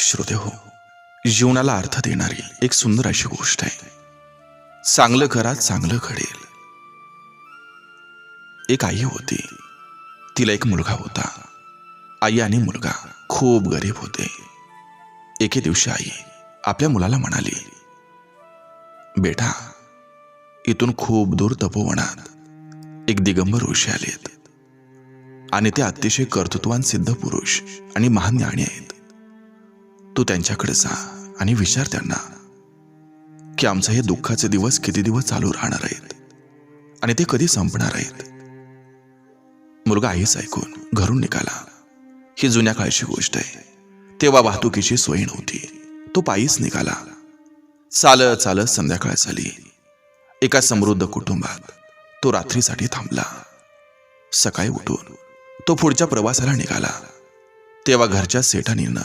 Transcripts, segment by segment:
श्रोते हो जीवनाला अर्थ देणारी एक सुंदर अशी गोष्ट आहे. चांगलं करा चांगलं घडेल. एक आई होती. तिला एक मुलगा होता. आई आणि मुलगा खूप गरीब होते. एके दिवशी आई आपल्या मुलाला म्हणाली बेटा इथून खूप दूर तपोवनात एक दिगंबर ऋषी आलेत. आणि ते अतिशय कर्तृत्वान सिद्ध पुरुष आणि महान ज्ञानी आहेत. तू त्यांच्याकडे जा आणि विचार त्यांना की आमचे हे दुःखाचे दिवस किती दिवस चालू राहणार आहेत आणि ते कधी संपणार आहेत? मुलगा आईच ऐकून घरून निघाला. ही जुन्या काळची गोष्ट आहे. तेव्हा वाहतुकीची सोय नव्हती. तो पायीच निघाला. चालत चालत संध्याकाळ झाली. एका समृद्ध कुटुंबात तो रात्रीसाठी थांबला. सकाळी उठून तो पुढच्या प्रवासाला निघाला. तेव्हा घरच्या सेठानीनं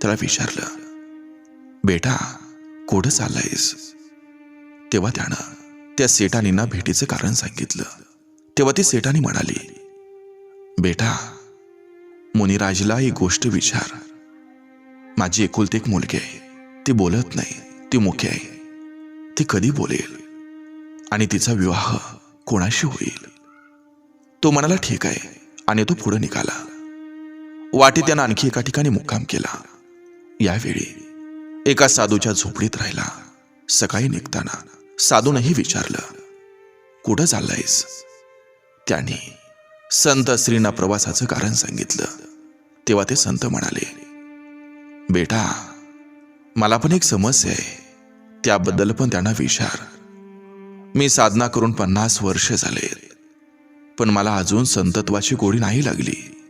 त्याला विचारलं बेटा कुठं चाललायस? तेव्हा त्यानं त्या सेटानींना भेटीचं कारण सांगितलं. तेव्हा ती सेटानी म्हणाली बेटा मुनिराजला ही गोष्ट विचार. माझी एकुलती एक मुलगी आहे. ती बोलत नाही. ती मुख्य आहे. ती कधी बोलेल? आणि तिचा विवाह कोणाशी होईल? तो म्हणाला ठीक आहे. आणि तो पुढे निघाला. वाटी त्यानं आणखी एका ठिकाणी मुक्काम केला. यावेळी एका साधूच्या झोपडीत राहिला. सकाळी निघताना साधूनही विचारलं कुठं चाललायस? त्याने संत श्रींना प्रवासाचं कारण सांगितलं. तेव्हा ते संत म्हणाले बेटा मला पण एक समस्या आहे. त्याबद्दल पण त्यांना विचार. मी साधना करून पन्नास वर्ष झाले पण मला अजून संतत्वाची गोडी नाही लागली.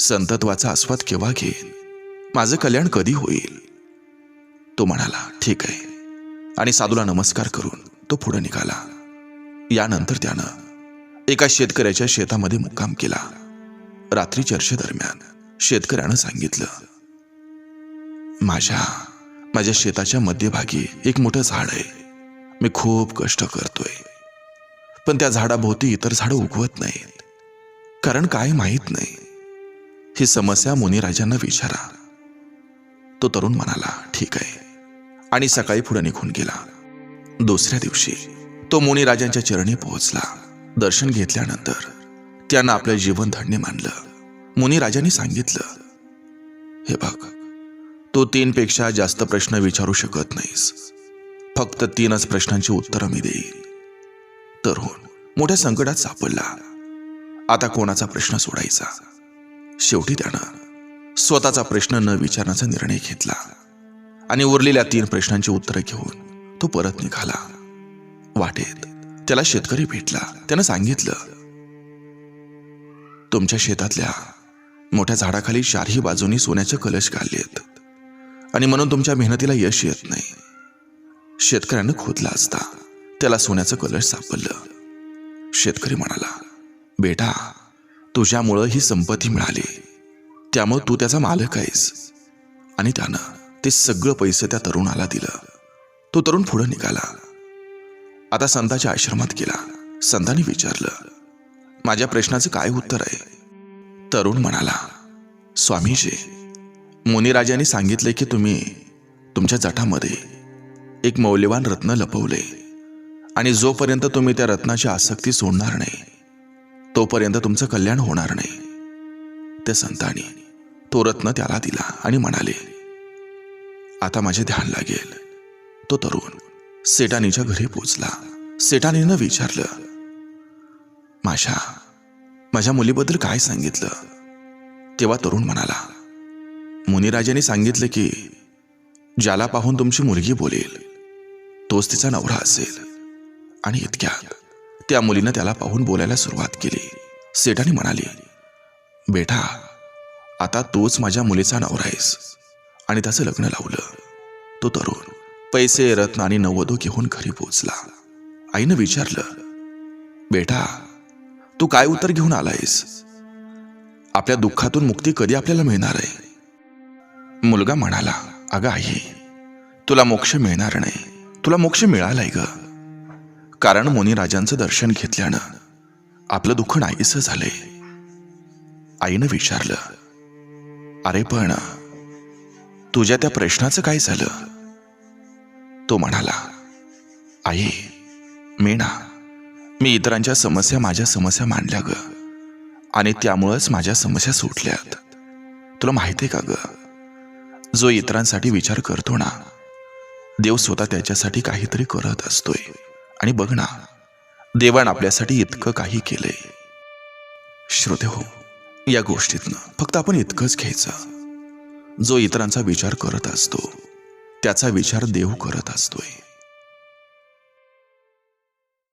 संतत्वाचा आस्वाद केव्हा घेईन? माझं कल्याण कधी होईल? तो म्हणाला ठीक आहे. आणि साधूला नमस्कार करून तो पुढे निघाला. यानंतर त्यानं एका शेतकऱ्याच्या शेतामध्ये मुक्काम केला. रात्री चर्चेदरम्यान शेतकऱ्यानं सांगितलं माझ्या माझ्या शेताच्या मध्यभागी एक मोठं झाड आहे. मी खूप कष्ट करतोय. पण त्या झाडाभोवती इतर झाडं उगवत नाहीत. कारण काय माहीत नाही. ही समस्या मुनिराजांना विचारा. तो तरुण म्हणाला ठीक आहे. आणि सकाळी पुढे निघून गेला. दुसऱ्या दिवशी तो मुनिराजांच्या चरणी पोहोचला. दर्शन घेतल्यानंतर त्यांना आपलं जीवन धन्य मानलं. मुनिराजांनी सांगितलं हे बघ तू तीनपेक्षा जास्त प्रश्न विचारू शकत नाहीस. फक्त तीनच प्रश्नांची उत्तरं मी देईन. तरुण मोठ्या संकटात सापडला. आता कोणाचा प्रश्न सोडायचा? शेवटी त्यानं स्वतःचा प्रश्न न विचारण्याचा निर्णय घेतला आणि उरलेल्या तीन प्रश्नांची उत्तरं घेऊन तो परत निघाला. वाटेत त्याला शेतकरी भेटला. त्यानं सांगितलं तुमच्या शेतातल्या मोठ्या झाडाखाली चारही बाजूनी सोन्याचे कलश घाललेत आणि म्हणून तुमच्या मेहनतीला यश येत नाही. शेतकऱ्यानं खोदला असता त्याला सोन्याचं कलश सापडलं. शेतकरी म्हणाला बेटा तुझ्यामुळं ही संपत्ती मिळाली. त्यामुळं तू त्याचा मालक आहेस. आणि त्यानं ते सगळं पैसे त्या तरुणाला दिलं. तो तरुण पुढं निघाला. आता संताच्या आश्रमात गेला. संतांनी विचारलं माझ्या प्रश्नाचं काय उत्तर आहे? तरुण म्हणाला स्वामीजी मुनिराजांनी सांगितले की तुम्ही तुमच्या जटामध्ये एक मौल्यवान रत्न लपवले आणि जोपर्यंत तुम्ही त्या रत्नाची आसक्ती सोडणार नाही तोपर्यंत तुमचं कल्याण होणार नाही. त्या संतांनी तो रत्न त्याला दिला आणि म्हणाले आता माझे ध्यान लागेल. तो तरुण सेटानीच्या घरी पोचला. सेटानीनं विचारलं माशा माझ्या मुलीबद्दल काय सांगितलं? तेव्हा तरुण म्हणाला मुनिराजाने सांगितलं की ज्याला पाहून तुमची मुलगी बोलेल तोच तिचा नवरा असेल. आणि इतक्यात त्या मुलीनं त्याला पाहून बोलायला सुरुवात केली. सेटानी म्हणाली बेटा आता तोच माझ्या मुलीचा नवरा आहेस. आणि त्याचं लग्न लावलं. तो तरुण पैसे रत्न आणि नववधू घेऊन घरी पोचला. आईनं विचारलं बेटा तू काय उत्तर घेऊन आलायस? आपल्या दुःखातून मुक्ती कधी आपल्याला मिळणार आहे? मुलगा म्हणाला अगं आई तुला मोक्ष मिळणार नाही. तुला मोक्ष मिळालाय ग. कारण मुनिराजांचं दर्शन घेतल्यानं आपलं दुःख नाहीसं झालंय. आईनं विचारलं अरे पण तुझ्या त्या प्रश्नाचं काय झालं? तो म्हणाला आई मीना मी इतरांच्या समस्या माझ्या समस्या मांडल्या ग. आणि त्यामुळंच माझ्या समस्या सुटल्यात. तुला माहिती आहे का ग? जो इतरांसाठी विचार करतो ना देव स्वतः त्याच्यासाठी काहीतरी करत असतोय. आणि बघ ना देवान आपल्यासाठी इतकं काही केलंय. श्रोते हो या गोष्टीतनं. फक्त आपण इतकंच घ्यायचं. जो इतरांचा विचार करत असतो त्याचा विचार देव करत असतोय.